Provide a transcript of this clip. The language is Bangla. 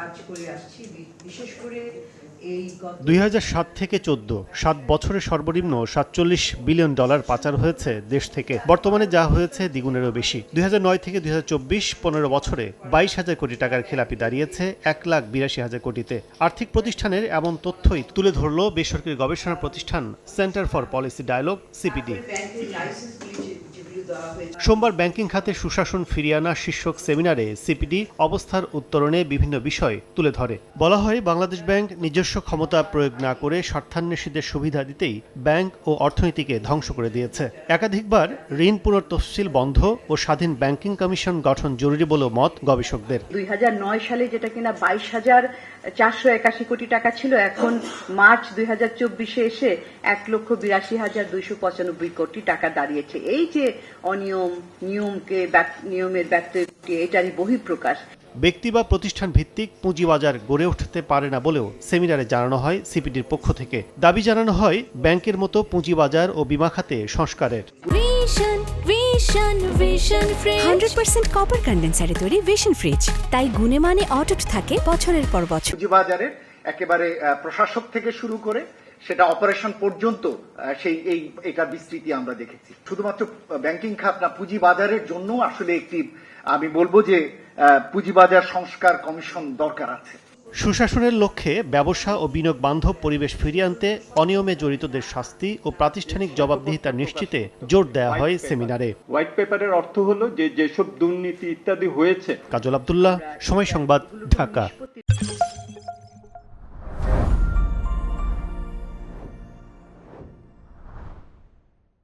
কাজ করে আসছি বিশেষ করে এই গত দুই হাজার সাত থেকে চোদ্দ সাত বছরে সর্বনিম্ন সাতচল্লিশ বিলিয়ন ডলার পাচার হয়েছে দেশ থেকে। বর্তমানে যা হয়েছে দ্বিগুণেরও বেশি। দুই নয় থেকে দুই পনেরো বছরে বাইশ হাজার কোটি টাকার খেলাপি দাঁড়িয়েছে এক লাখ বিরাশি হাজার কোটিতে। আর্থিক প্রতিষ্ঠানের এমন তথ্যই তুলে ধরল বেসরকারি গবেষণা প্রতিষ্ঠান Centre for Policy Dialogue CPD. সোমবার ব্যাংকিং খাতে সুশাসন ফিরিয়ে আনা শীর্ষক সেমিনারে সিপিডি অবস্থার উত্তরণে বিভিন্ন বিষয় তুলে ধরে। বলা হয়, বাংলাদেশ ব্যাংক নিজস্ব ক্ষমতা প্রয়োগ না করে স্বার্থান্বেষীদের সুবিধা দিতেই ব্যাংক ও অর্থনীতিকে ধ্বংস করে দিয়েছে। একাধিকবার ঋণ পুনর্তফসিল বন্ধ ও স্বাধীন ব্যাংকিং কমিশন গঠন জরুরি বলেও মত গবেষকদের। দুই হাজার নয় সালে যেটা কিনা বাইশ হাজার চারশো একাশি কোটি টাকা ছিল, এখন মার্চ দুই হাজার চব্বিশে এসে এক লক্ষ বিরাশি হাজার দুইশো পঁচানব্বই কোটি টাকা দাঁড়িয়েছে। এই যে অনিয়ম নিয়মকে নিয়মের ব্যত্যয়টি এটারই বহিঃপ্রকাশ। ব্যক্তি বা প্রতিষ্ঠান ভিত্তিক পুঁজিবাজার গড়ে উঠতে পারে না বলেও সেমিনারে জানানো হয় সিপিডির পক্ষ থেকে। দাবি জানানো হয় ব্যাংকের মতো পুঁজিবাজার ও বিমা খাতে সংস্কারের। Vision Vision Vision fridge hundred percent copper কন্ডেন্সারে তৈরি ভিশন ফ্রিজ তাই গুণে মানে অটুট থাকে বছরের পর বছর। পুঁজিবাজারের একেবারে প্রশাসক থেকে শুরু করে সেটা অপারেশন পর্যন্ত সেই এই এটার বিস্তৃতি আমরা দেখেছি। শুধুমাত্র ব্যাংকিং খাত না পুঁজিবাজারের জন্য আসলে একটি আমি বলব যে পুঁজিবাজার সংস্কার কমিশন দরকার আছে। সুশাসনের লক্ষ্যে ব্যবসা ও বিনিয়োগ বান্ধব পরিবেশ ফিরিয়ে আনতে অনিয়মে জড়িতদের শাস্তি ও প্রাতিষ্ঠানিক জবাবদিহিতা নিশ্চিতে জোর দেওয়া হয় সেমিনারে। হোয়াইট পেপারের অর্থ হলো যে যেসব দুর্নীতি ইত্যাদি হয়েছে। কাজল আবদুল্লাহ সময় সংবাদ ঢাকা।